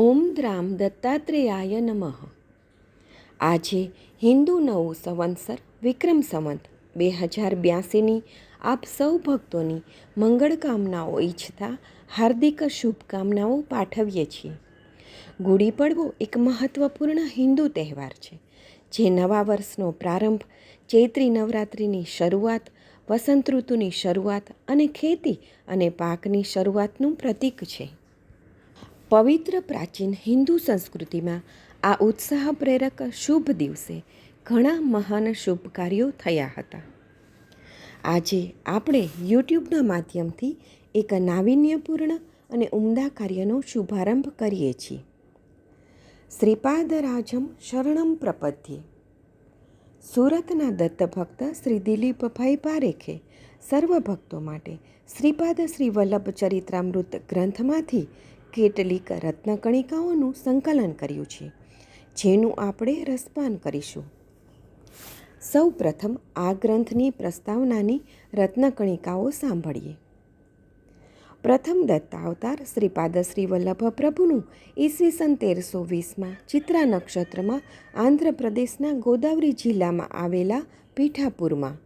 ઓમ દ્રામ દત્તાત્રેયાય નમઃ. આજે હિન્દુ નવું સંવત્સર, વિક્રમ સંવંત બે હજાર બ્યાસીની આપ સૌ ભક્તોની મંગળ કામનાઓ ઈચ્છતા હાર્દિક શુભકામનાઓ પાઠવીએ છીએ. ગુડી પડવો એક મહત્વપૂર્ણ હિન્દુ તહેવાર છે, જે નવા વર્ષનો પ્રારંભ, ચૈત્રી નવરાત્રિની શરૂઆત, વસંત ઋતુની શરૂઆત અને ખેતી અને પાકની શરૂઆતનું પ્રતીક છે. પવિત્ર પ્રાચીન હિન્દુ સંસ્કૃતિમાં આ ઉત્સાહ પ્રેરક શુભ દિવસે ઘણા મહાન શુભ કાર્યો થયા હતા. આજે આપણે યુટ્યુબના માધ્યમથી એક નાવીન્યપૂર્ણ અને ઉમદા કાર્યનો શુભારંભ કરીએ છીએ. શ્રીપાદરાજમ શરણમ પ્રપદ્યે. સુરતના દત્તભક્ત શ્રી દિલીપભાઈ પારેખે સર્વ ભક્તો માટે શ્રીપાદ શ્રી વલ્લભ ચરિત્રામૃત ગ્રંથમાંથી કેટલીક રત્નકણિકાઓનું સંકલન કર્યું છે, જેનું આપણે રસપાન કરીશું. સૌ પ્રથમ આ ગ્રંથની પ્રસ્તાવનાની રત્નકણિકાઓ સાંભળીએ. પ્રથમ દત્તાવતાર શ્રીપાદ શ્રી વલ્લભ પ્રભુનું ઈસવીસન તેરસો વીસમાં ચિત્રા નક્ષત્રમાં આંધ્રપ્રદેશના ગોદાવરી જિલ્લામાં આવેલા પીઠાપુરમાં.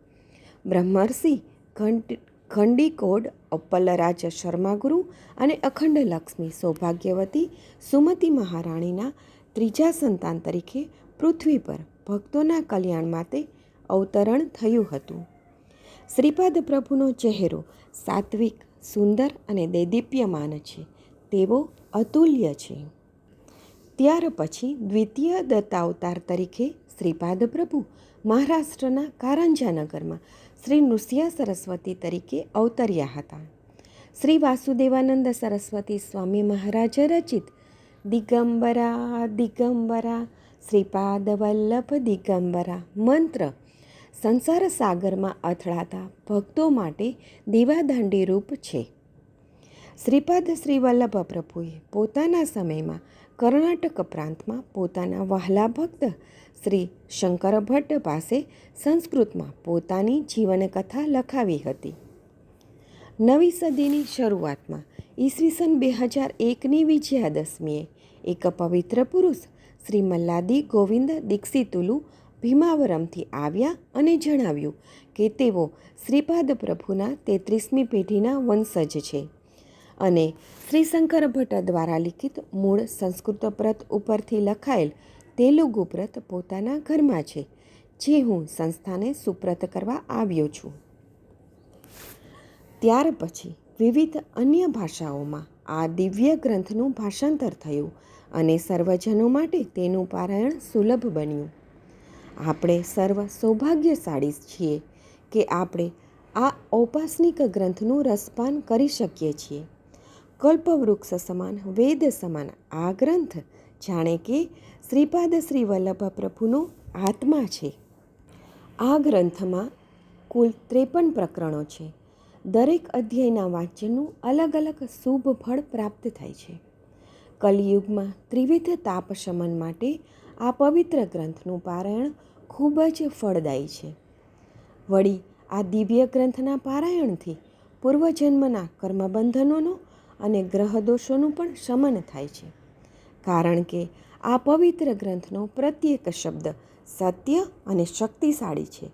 બ્રહ્મર્ષિ ઘંટ ખંડીકોડ અપ્પલરાજ શર્માગુરુ અને અખંડ લક્ષ્મી સૌભાગ્યવતી સુમતી મહારાણીના ત્રીજા સંતાન તરીકે પૃથ્વી પર ભક્તોના કલ્યાણ માટે અવતરણ થયું હતું. શ્રીપાદ પ્રભુનો ચહેરો સાત્વિક, સુંદર અને દૈદીપ્યમાન છે. તેવો અતુલ્ય છે. ત્યાર પછી દ્વિતીય દત્તાવતાર તરીકે શ્રીપાદ પ્રભુ મહારાષ્ટ્રના કારંજાનગરમાં શ્રી નૃસિયા સરસ્વતી તરીકે અવતર્યા હતા. શ્રી વાસુદેવાનંદ સરસ્વતી સ્વામી મહારાજ રચિત દિગંબરા દિગંબરા શ્રીપાદ વલ્લભ દિગંબરા મંત્ર સંસાર સાગરમાં અથડાતા ભક્તો માટે દેવાદાંડી રૂપ છે. શ્રીપાદ શ્રી વલ્લભ પ્રભુએ પોતાના સમયમાં કર્ણાટક પ્રાંતમાં પોતાના વહાલા ભક્ત શ્રી શંકર ભટ્ટ પાસે સંસ્કૃતમાં પોતાની જીવનકથા લખાવી હતી. નવી સદીની શરૂઆતમાં ઈસવીસન બે હજાર એકની વિજયાદશમીએ એક પવિત્ર પુરુષ શ્રી મલ્લાદી ગોવિંદ દીક્ષિતુલુ ભીમાવરમથી આવ્યા અને જણાવ્યું કે તેઓ શ્રીપાદ પ્રભુના તેત્રીસમી પેઢીના વંશજ છે. અને શ્રી શંકર ભટ્ટ દ્વારા લિખિત મૂળ સંસ્કૃત પ્રત ઉપરથી લખાયેલ તેલુગુ પ્રત પોતાના ઘરમાં છે, જે હું સંસ્થાને સુપ્રત કરવા આવ્યો છું. ત્યાર પછી વિવિધ અન્ય ભાષાઓમાં આ દિવ્ય ગ્રંથનું ભાષાંતર થયું અને સર્વજનો માટે તેનું પારાયણ સુલભ બન્યું. આપણે સર્વ સૌભાગ્યશાળી છીએ કે આપણે આ ઔપાસનિક ગ્રંથનું રસપાન કરી શકીએ છીએ. કલ્પવૃક્ષ સમાન, વેદ સમાન. આ ગ્રંથ જાણે કે શ્રીપાદ શ્રી વલ્લભ પ્રભુનો આત્મા છે. આ ગ્રંથમાં કુલ ત્રેપન પ્રકરણો છે. દરેક અધ્યાયના વાંચનનું અલગ અલગ શુભ ફળ પ્રાપ્ત થાય છે. કલિયુગમાં ત્રિવિધ તાપ શમન માટે આ પવિત્ર ગ્રંથનું પારાયણ ખૂબ જ ફળદાયી છે. વળી આ દિવ્ય ગ્રંથના પારાયણથી પૂર્વજન્મના કર્મબંધનોનો અને ગ્રહદોષોનું પણ શમન થાય છે. કારણ કે આ પવિત્ર ગ્રંથનો પ્રત્યેક શબ્દ સત્ય અને શક્તિશાળી છે.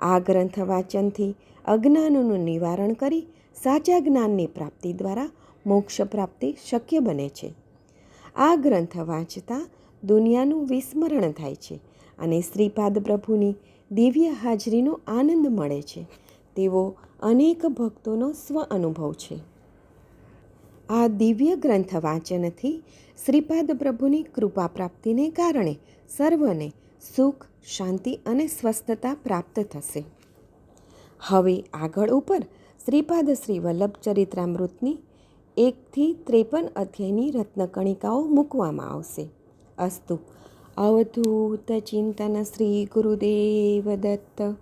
આ ગ્રંથ વાંચનથી અજ્ઞાનનું નિવારણ કરી સાચા જ્ઞાનની પ્રાપ્તિ દ્વારા મોક્ષ પ્રાપ્તિ શક્ય બને છે. આ ગ્રંથ વાંચતા દુનિયાનું વિસ્મરણ થાય છે અને શ્રીપાદ પ્રભુની દિવ્ય હાજરીનો આનંદ મળે છે. તેવો અનેક ભક્તોનો સ્વ અનુભવ છે. આ દિવ્ય ગ્રંથ વાંચનથી શ્રીપાદ પ્રભુની કૃપા પ્રાપ્તિને કારણે સર્વને સુખ, શાંતિ અને સ્વસ્થતા પ્રાપ્ત થશે. હવે આગળ ઉપર શ્રીપાદ શ્રી વલ્લભ ચરિત્રામૃતની એકથી ત્રેપન અધ્યાયની રત્નકણિકાઓ મૂકવામાં આવશે. અસ્તુ, અવધૂત ચિંતન શ્રી ગુરુદેવ દત્ત.